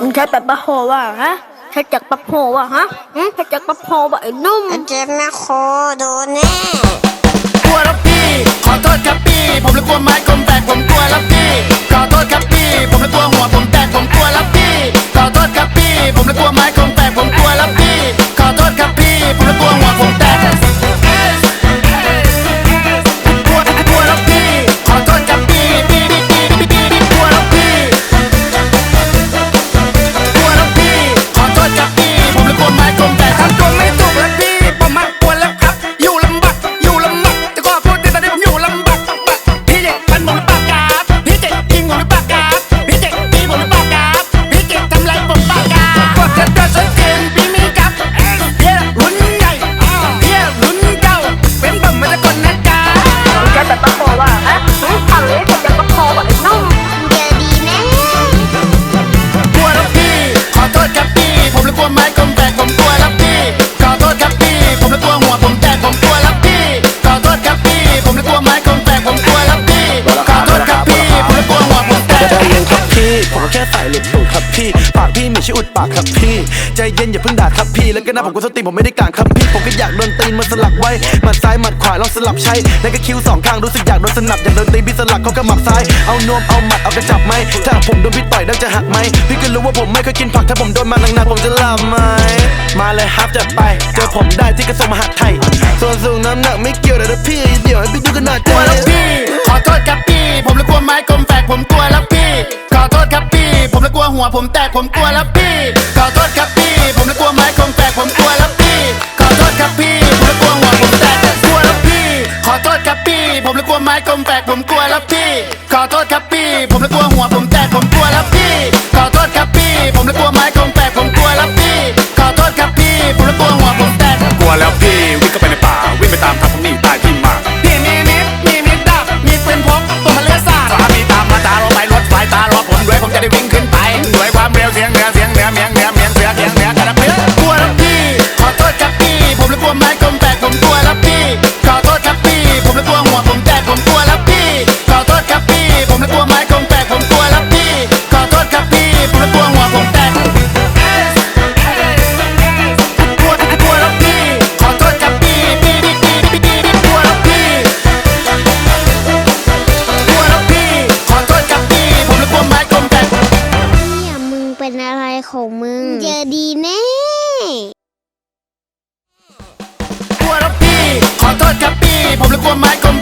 มึงใช้แบบปะโฮว่ะฮะใช้จักรปะโฮว่ะฮะอืมใช้จักรปะโฮว่ะไอ้นุ่มเจ็บนะโคโดนแน่กลัวแล้วพี่ ขอโทษครับพี่ ผมเลยกลัวไม้ ปากพี่ไม่ใช่อุดปากครับพี่ ใจเย็นอย่าเพิ่งด่าครับพี่ แล้วก็นะผมก็สติผมไม่ได้กลางครับพี่ ผมก็อยากโดนตีนมาสลักไว้หมัดซ้ายหมัดขวาลองสลับใช้ แล้วก็คิ้วสองข้างรู้สึกอยากโดนสนับอยากโดนตีนพี่สลักเขาก็หมับซ้าย เอานวมเอาหมัดเอากระจับไหมถ้าผมโดนพี่ต่อยดังจะหักไหมพี่ก็รู้ว่าผมไม่เคยกินผักถ้าผมโดนมาหนักๆผมจะหลับไหมมาเลยครับจัดไปเจอผมได้ที่กระทรวงมหาดไทยส่วนสูงน้ำหนักไม่เกี่ยวแต่พี่เดี๋ยวให้พี่ดูกันหน่อยกลัวแล้วพี่ขอโทษครับพี่ ผมเลยกลัวไม้คมแตกผมกลัวแล้วพี่ ขอโทษครับพี่ ผมละกลัวหัวผมแตกผมกลัวแล้วพี่ ขอโทษครับพี่ ผมละกลัวไม้คมแตกผมกลัวแล้วพี่ ขอโทษครับพี่ ผมละกลัวหัวผมแตกกลัวแล้วพี่ ขอโทษครับพี่ ผมละกลัวไม้คมแตกผมกลัวแล้วพี่ ขอโทษครับพี่ ผมละกลัวหัวผมแตก ดครับพี่ผมเลยกลัวไม้กลม